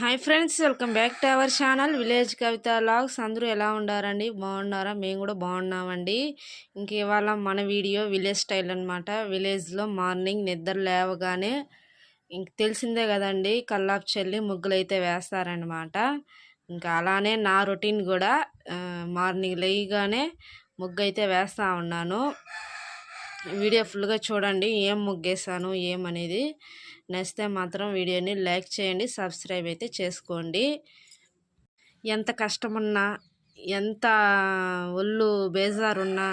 Hi friends welcome back to our channel village Kavitha vlogs అందరూ ఎలా ఉండారండి? బాగున్నారా? మేము కూడా బాగున్నామండి. ఇంక ఇవాళ మన వీడియో విలేజ్ స్టైల్ అనమాట విలేజ్లో మార్నింగ్ నిద్ర లేవగానే ఇంక తెలిసిందే కదండి కల్లాపు చెల్లి ముగ్గులు అయితే వేస్తారనమాట ఇంకా అలానే నా రొటీన్ కూడా మార్నింగ్ లేయగానే ముగ్గు అయితే వేస్తూ ఉన్నాను. వీడియో ఫుల్గా చూడండి ఏం ముగ్గేసాను ఏమనేది నచ్చితే మాత్రం వీడియోని లైక్ చేయండి సబ్స్క్రైబ్ అయితే చేసుకోండి. ఎంత కష్టమున్నా ఎంత ఒళ్ళు బేజారున్నా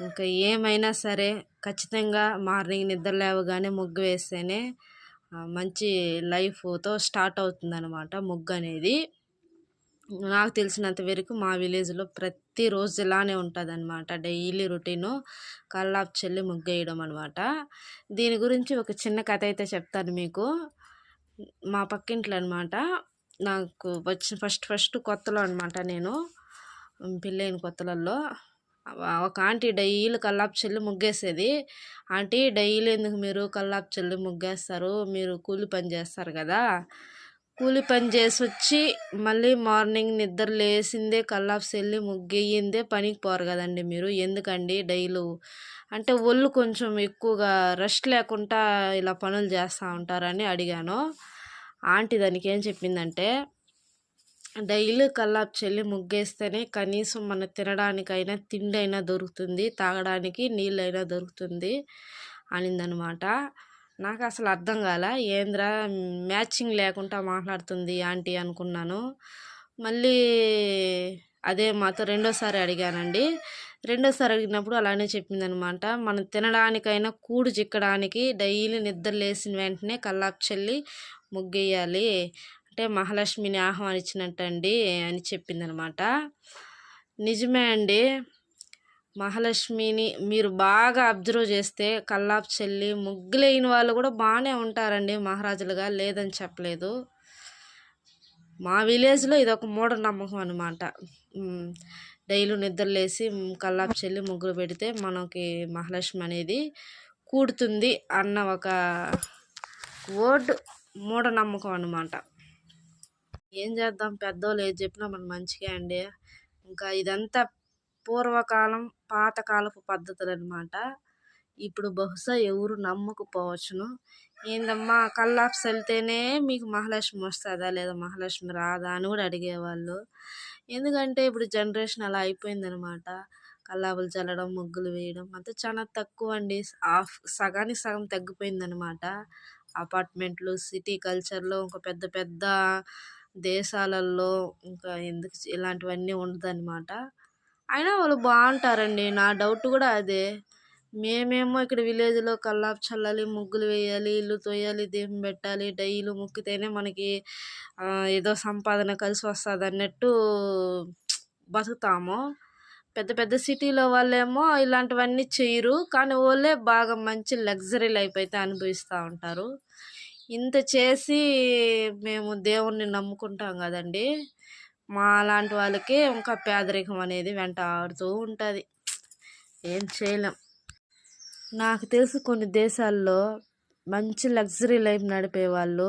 ఇంకా ఏమైనా సరే ఖచ్చితంగా మార్నింగ్ నిద్ర లేవగానే ముగ్గు వేస్తేనే మంచి లైఫ్తో స్టార్ట్ అవుతుందన్నమాట ముగ్గు అనేది నాకు తెలిసినంత వరకు మా విలేజ్లో ప్రతిరోజు ఇలానే ఉంటుంది అనమాట డైలీ రొటీను కల్లాపు చెల్లి ముగ్గేయడం అనమాట దీని గురించి ఒక చిన్న కథ అయితే చెప్తాను మీకు. మా పక్కింట్లో అనమాట నాకు వచ్చిన ఫస్ట్ ఫస్ట్ కొత్తలో అనమాట నేను పెళ్ళైన కొత్తలలో ఒక ఆంటీ డైలీ కల్లాపు చెల్లి ముగ్గేసేది. ఆంటీ డైలీ ఎందుకు మీరు కల్లాపు చెల్లి ముగ్గేస్తారు? మీరు కూలి పని చేస్తారు కదా. కూలి పని చేసి వచ్చి మళ్ళీ మార్నింగ్ నిద్ర లేసిందే కల్లాప్స్ వెళ్ళి ముగ్గేయిందే పనికి పోరు కదండి మీరు. ఎందుకండి? డైలీ. అంటే ఒళ్ళు కొంచెం ఎక్కువగా రెస్ట్ లేకుండా ఇలా పనులు చేస్తూ ఉంటారని అడిగాను. ఆంటీ దానికి ఏం చెప్పిందంటే డైలీ కల్లాపు చెల్లి ముగ్గేస్తేనే కనీసం మన తినడానికైనా తిండి అయినా దొరుకుతుంది తాగడానికి నీళ్ళైనా దొరుకుతుంది అనిందనమాట. నాకు అసలు అర్థం కాల. ఏంద్రా మ్యాచింగ్ లేకుండా మాట్లాడుతుంది ఆంటీ అనుకున్నాను. మళ్ళీ అదే మాతో రెండోసారి అడిగానండి. రెండోసారి అడిగినప్పుడు అలానే చెప్పిందనమాట. మనం తినడానికైనా కూడు చిక్కడానికి డైలీ నిద్ర లేసిన వెంటనే కల్లాపు చల్లి ముగ్గేయాలి. అంటే మహాలక్ష్మిని ఆహ్వానించినట్టండి అని చెప్పిందనమాట. నిజమే అండి. మహాలక్ష్మిని మీరు బాగా అబ్జర్వ్ చేస్తే కల్లాపు చెల్లి ముగ్గులేని వాళ్ళు కూడా బాగానే ఉంటారండి మహారాజులుగా లేదని చెప్పలేదు. మా విలేజ్లో ఇది ఒక మూఢనమ్మకం అనమాట డైలీ నిద్రలేసి కల్లాపు చెల్లి ముగ్గులు పెడితే మనకి మహాలక్ష్మి అనేది కూడుతుంది అన్న ఒక వర్డ్ మూఢనమ్మకం అనమాట ఏం చేద్దాం? పెద్దోళ్ళు ఏది చెప్పినా మనం మంచిగా అండి. ఇంకా ఇదంతా పూర్వకాలం పాతకాలపు పద్ధతులు అనమాట ఇప్పుడు బహుశా ఎవరు నమ్మకపోవచ్చును. ఏందమ్మా కల్లాప్స్ వెళ్తేనే మీకు మహాలక్ష్మి వస్తుందా లేదా మహాలక్ష్మి రాదా అని కూడా అడిగేవాళ్ళు. ఎందుకంటే ఇప్పుడు జనరేషన్ అలా అయిపోయిందనమాట. కల్లాపులు చల్లడం ముగ్గులు వేయడం అంతా చాలా తక్కువ అండి. ఆఫ్ సగానికి సగం తగ్గిపోయిందనమాట. అపార్ట్మెంట్లు సిటీ కల్చర్లో ఇంకా పెద్ద పెద్ద దేశాలలో ఇంకా ఎందుకు ఇలాంటివన్నీ ఉండదన్నమాట అయినా వాళ్ళు బాగుంటారండి. నా డౌట్ కూడా అదే. మేమేమో ఇక్కడ విలేజ్లో కల్లాపు చల్లాలి ముగ్గులు వేయాలి ఇల్లు తోయాలి దీపం పెట్టాలి డైలు ముక్కితేనే మనకి ఏదో సంపాదన కలిసి వస్తుంది అన్నట్టు బతుకుతాము. పెద్ద పెద్ద సిటీలో వాళ్ళేమో ఇలాంటివన్నీ చేయరు. కానీ వాళ్ళే బాగా మంచి లగ్జరీ లైఫ్ అయితే అనుభవిస్తూ ఉంటారు. ఇంత చేసి మేము దేవుణ్ణి నమ్ముకుంటాం కదండి. మా లాంటి వాళ్ళకి ఇంకా పేదరికం అనేది వెంట ఆడుతూ ఉంటుంది. ఏం చేయలేం. నాకు తెలుసు కొన్ని దేశాల్లో మంచి లగ్జరీ లైఫ్ నడిపే వాళ్ళు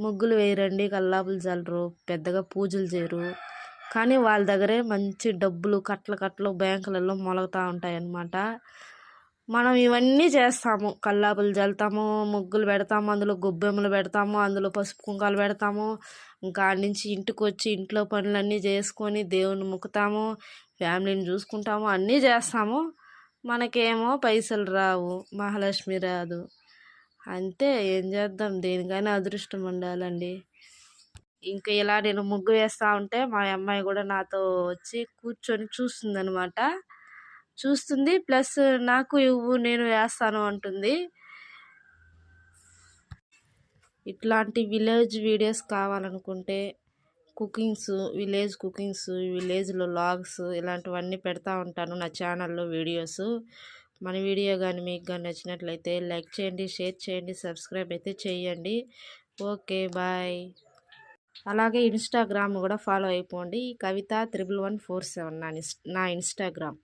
ముగ్గులు వేయరండి కల్లాపులు చల్లరు పెద్దగా పూజలు చేయరు. కానీ వాళ్ళ దగ్గరే మంచి డబ్బులు కట్టలు కట్టలు బ్యాంకులలో మొలగుతూ ఉంటాయన్నమాట. మనం ఇవన్నీ చేస్తాము. కల్లాపులు చల్లుతాము ముగ్గులు పెడతాము అందులో గొబ్బెమ్మలు పెడతాము అందులో పసుపు కుంకాలు పెడతాము. ఇంకా నుంచి ఇంటికి వచ్చి ఇంట్లో పనులన్నీ చేసుకొని దేవుని మొక్కుతాము ఫ్యామిలీని చూసుకుంటాము అన్నీ చేస్తాము. మనకేమో పైసలు రావు మహాలక్ష్మి రాదు. అంతే ఏం చేద్దాం? దేనికైనా అదృష్టం ఉండాలండి. ఇంకా ఇలా నేను ముగ్గు వేస్తూ ఉంటే మా అమ్మాయి కూడా నాతో వచ్చి కూర్చొని చూస్తుందనమాట చూస్తుంది. ప్లస్ నాకు ఇవ్వు నేను వేస్తాను అంటుంది. ఇట్లాంటి విలేజ్ వీడియోస్ కావాలనుకుంటే కుకింగ్స్ విలేజ్ కుకింగ్స్ విలేజ్లో లాగ్స్ ఇలాంటివన్నీ పెడతా ఉంటాను నా ఛానల్లో వీడియోస్. మన వీడియో కానీ మీకు కానీ నచ్చినట్లయితే లైక్ చేయండి షేర్ చేయండి సబ్స్క్రైబ్ అయితే చేయండి. Okay bye. అలాగే ఇన్స్టాగ్రామ్ కూడా ఫాలో అయిపోండి. Kavitha triple one four seven నా నా ఇన్స్టాగ్రామ్.